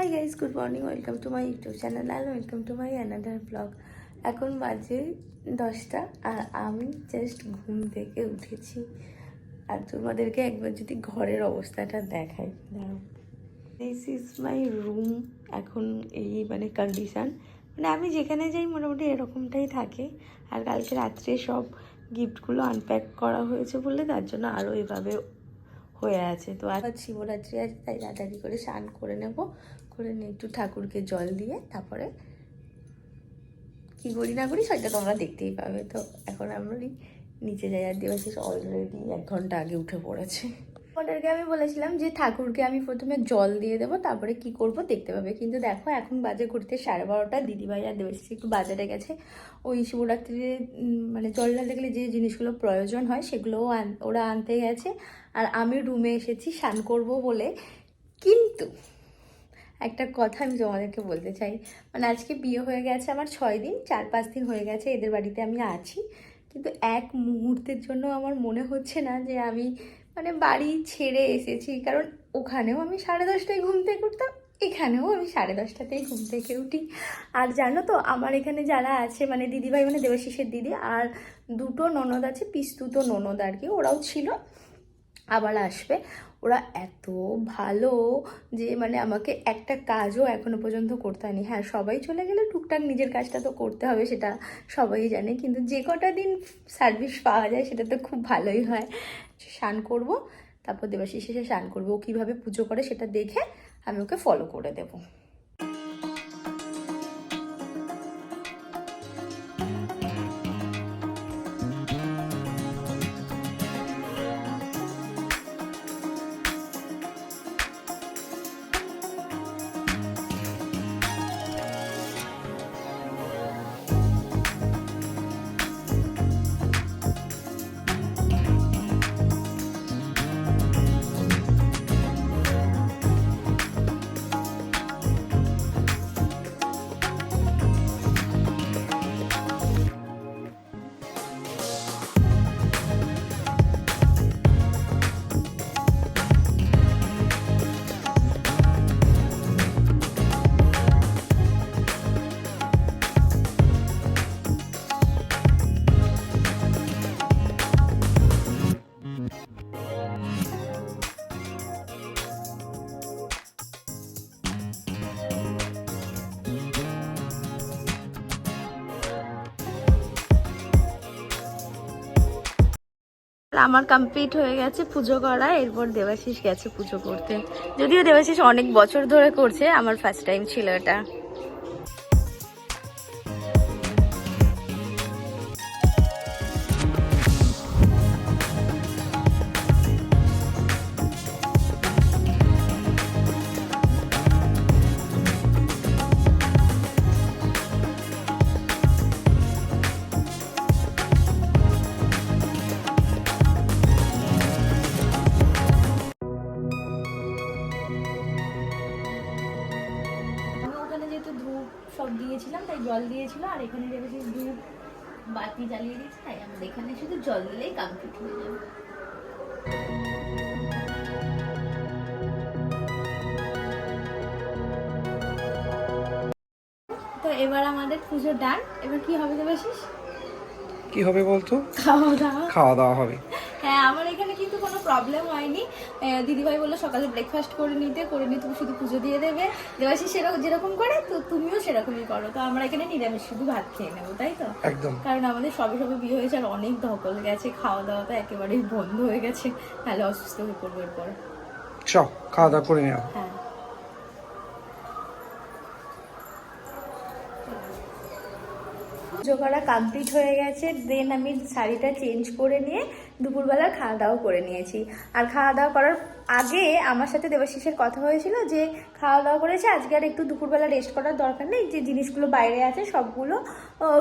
Hi guys good morning welcome to my YouTube channel and welcome to my another blog এখন বাজে দশটা আর আমি just ঘুম থেকে উঠেছি। আর তোমাদেরকে একবার যদি ঘরের অবস্থাটা দেখাই। দিস ইজ মাই রুম এখন এই মানে কন্ডিশান মানে আমি যেখানে যাই মোটামুটি এরকমটাই থাকে। আর কালকে রাত্রে সব গিফটগুলো আনপ্যাক করা হয়েছে বলে তার জন্য আরও এভাবে হয়ে আছে, তো আর শিবরাত্রি আছে, তাই তাড়াতাড়ি করে স্নান করে নেব। করে নিয়ে একটু ঠাকুরকে জল দিয়ে তারপরে কি করি না করি সেটা তোমরা দেখতেই পাবে। তো এখন আমরা নিচে যাই, আর দেবাশিস অলরেডি এক ঘণ্টা আগে উঠে পড়েছে। ওটাকে আমি বলেছিলাম যে ঠাকুরকে আমি প্রথমে জল দিয়ে দেবো তারপরে কি করব দেখতে পাবে। কিন্তু দেখো এখন বাজে ঘুরতে সাড়ে বারোটা। দিদিভাই আর দেবাশিস একটু বাজারে গেছে। ওই শিবরাত্রিরে উম, মানে জল ঢালতে গেলে যে জিনিসগুলো প্রয়োজন হয় সেগুলোও ওরা আনতে গেছে। আর আমি রুমে এসেছি স্নান করব বলে। কিন্তু একটা কথা আমি তোমাদেরকে বলতে চাই। মানে আজকে বিয়ে হয়ে গেছে আমার ছয় দিন চার পাঁচ দিন হয়ে গেছে এদের বাড়িতে আমি আছি। কিন্তু এক মুহূর্তের জন্য আমার মনে হচ্ছে না যে আমি মানে বাড়ি ছেড়ে এসেছি, কারণ ওখানেও আমি সাড়ে দশটায় ঘুম থেকে উঠতাম, এখানেও আমি সাড়ে দশটাতেই ঘুম থেকে উঠি। আর জানো তো, আমার এখানে যারা আছে মানে দিদিভাই মানে দেবাশিসের দিদি আর দুটো ননদ আছে, পিস্তুত ননদ আর কি, ওরাও ছিল, আবার আসবে। ওরা এত ভালো যে মানে আমাকে একটা কাজও এখনও পর্যন্ত করতে হয়নি। হ্যাঁ সবাই চলে গেলে টুকটাক নিজের কাজটা তো করতে হবে, সেটা সবাই জানে। কিন্তু যে কটা দিন সার্ভিস পাওয়া যায়, সেটা তো খুব ভালোই হয়। স্নান করব, তারপর দেবাশিস শেষে স্নান করব। ও কীভাবে পুজো করে সেটা দেখে আমি ওকে ফলো করে দেবো। আমার কমপ্লিট হয়ে গেছে পুজো করা, এরপর দেবাশিস গেছে পুজো করতে। যদিও দেবাশিস অনেক বছর ধরে করছে, আমার ফার্স্ট টাইম ছিল এটা। জল দিয়েছিল আর এখানে দেবাশিস ধূপ বাতি জ্বালিয়ে দিয়েছে তাই আমাদের এখানে শুধু জল দিলেই কমপ্লিট হয়ে যাবে। তো এবার আমাদের পুজো ডান এবার কি হবে দেবাশিস? কি হবে বলতো? খাওয়া দাওয়া। খাওয়া দাওয়া হবে। হ্যাঁ আমার এখানে কিন্তু কোনো প্রবলেম হয়নি। দিদিভাই বলল সকালে ব্রেকফাস্ট করে নিতে করে নিয়ে তুমি শুধু পুজো দিয়ে দেবে। দেবাশিস সেরকম যেরকম করে তো তুমিও সেরকমই করো। তো আমরা এখানে নিরামিষ শুধু ভাত খেয়ে নেব তাই তো? একদম। কারণ আমাদের সবে সবে বিয়ে হয়েছে আর অনেক ধকল গেছে খাওয়া দাওয়া তো একেবারেই বন্ধ হয়ে গেছে। তাহলে অসুস্থ হয়ে পড়ব এরপর। চ খাওয়া দাওয়া করে নেওয়া হ্যাঁ। পুজো করা কমপ্লিট হয়ে গেছে দেন আমি শাড়িটা চেঞ্জ করে নিয়ে দুপুরবেলা খাওয়া দাওয়া করে নিয়েছি। আর খাওয়া দাওয়া করার আগে আমার সাথে দেবাশিসের কথা হয়েছিল যে খাওয়া দাওয়া করেছে, আজকে আর একটু দুপুরবেলা রেস্ট করার দরকার নেই, যে জিনিসগুলো বাইরে আছে সবগুলো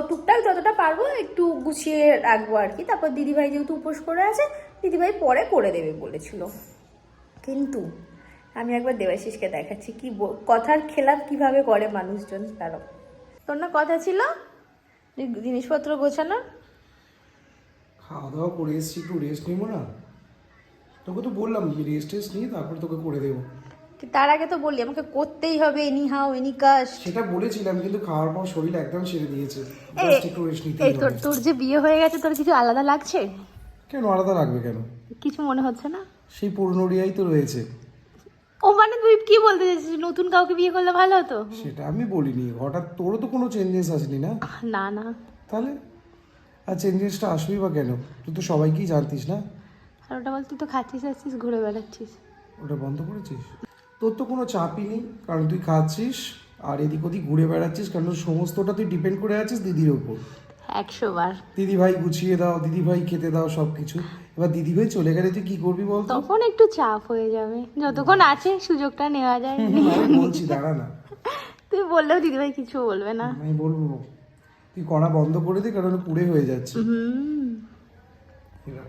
টুকটাক যতটা পারব একটু গুছিয়ে রাখব আর কি। তারপর দিদিভাই যেহেতু উপোস করে আছে, দিদিভাই পরে করে দেবে বলেছিল। কিন্তু আমি একবার দেবাশিসকে দেখাচ্ছি, কি কথার খেলাপ কীভাবে করে মানুষজন, তারও। তোর না কথা ছিল? জিনিসপত্র গোছানো? খাওয়া দাওয়া করে এসছি একটু রেস্ট নিবো না? তোকে তো বললাম রেস্ট টেস্ট নিয়ে তারপর তোকে করে দেবো। তার আগে তো বললি আমাকে করতেই হবে এনি হাও এনি কাস্ট সেটা বলেছিলাম কিন্তু খাওয়ার পর শরীর একদম ছেড়ে দিয়েছে। এই তোর তোর যে বিয়ে হয়ে গেছে তোর কিছু আলাদা লাগছে? কেন আলাদা লাগবে কেন? কিছু মনে হচ্ছে না? সেই পুরনো রিয়াই তো রয়েছে। ও মানে তুই কি বলতে চাইছিস? নতুন কাউকে বিয়ে করলে ভালো হতো? সেটা আমি বলিনি। হঠাৎ তোরও তো কোনো চেঞ্জেস আসেনি না? না না। তাহলে? আর চেঞ্জেসটা আসবেই বা কেন? তুই তো সবাইকেই জানতিস না? আর ওটা বল তুই তো খাচ্ছিস আসছিস ঘুরে বেড়াচ্ছিস। ওটা বন্ধ করেছিস? তোর তো কোনো চাপই নেই কারণ তুই খাচ্ছিস আর এদিক ওদিক ঘুরে বেড়াচ্ছিস কারণ সমস্তটা তুই ডিপেন্ড করে আছিস দিদির ওপর। একশো বার। দিদি ভাই গুছিয়ে দাও দিদি ভাই খেতে দাও সব কিছু এবার দিদি ভাই চলে গেলে তুই কি করবি বল তখন একটু চাপ হয়ে যাবে। যতক্ষণ আছে সুযোগটা নেওয়া যায়। বলছি দাঁড়া না। তুই বললেও দিদিভাই কিছু বলবে না। আমি বলব। তুই কড়া বন্ধ করে দে কারণ পুড়ে হয়ে যাচ্ছে। হুম। এবার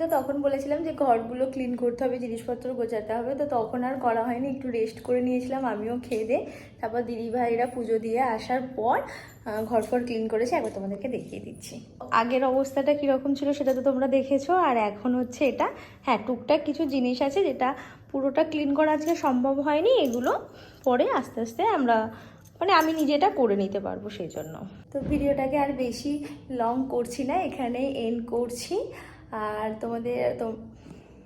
তো তখন বলেছিলাম যে ঘরগুলো ক্লিন করতে হবে, জিনিসপত্র গোছাতে হবে। তো তখন আর করা হয়নি, একটু রেস্ট করে নিয়েছিলাম, আমিও খেয়ে দে তারপর দিদি ভাইরা পুজো দিয়ে আসার পর ঘর ফর ক্লিন করেছে। একবার তোমাদেরকে দেখিয়ে দিচ্ছি। আগের অবস্থাটা কীরকম ছিল সেটা তো তোমরা দেখেছ। আর এখন হচ্ছে এটা হ্যাঁ টুকটাক কিছু জিনিস আছে যেটা পুরোটা ক্লিন করা আজকে সম্ভব হয়নি। এগুলো পরে আস্তে আস্তে আমরা মানে আমি নিজেটা করে নিতে পারব সেই জন্য তো ভিডিওটাকে আর বেশি লং করছি না এখানে এন্ড করছি। আর তোমাদের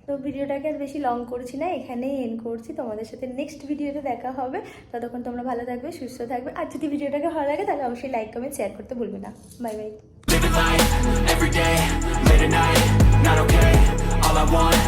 তো ভিডিওটাকে আর বেশি লং করছি না এখানেই এন্ড করছি। তোমাদের সাথে নেক্সট ভিডিওতে দেখা হবে। ততক্ষণ তোমরা ভালো থাকবে সুস্থ থাকবে। আর যদি ভিডিওটাকে ভালো লাগে তাহলে অবশ্যই লাইক কমেন্ট শেয়ার করতে ভুলবে না। Bye bye every day, late at night, not. All I want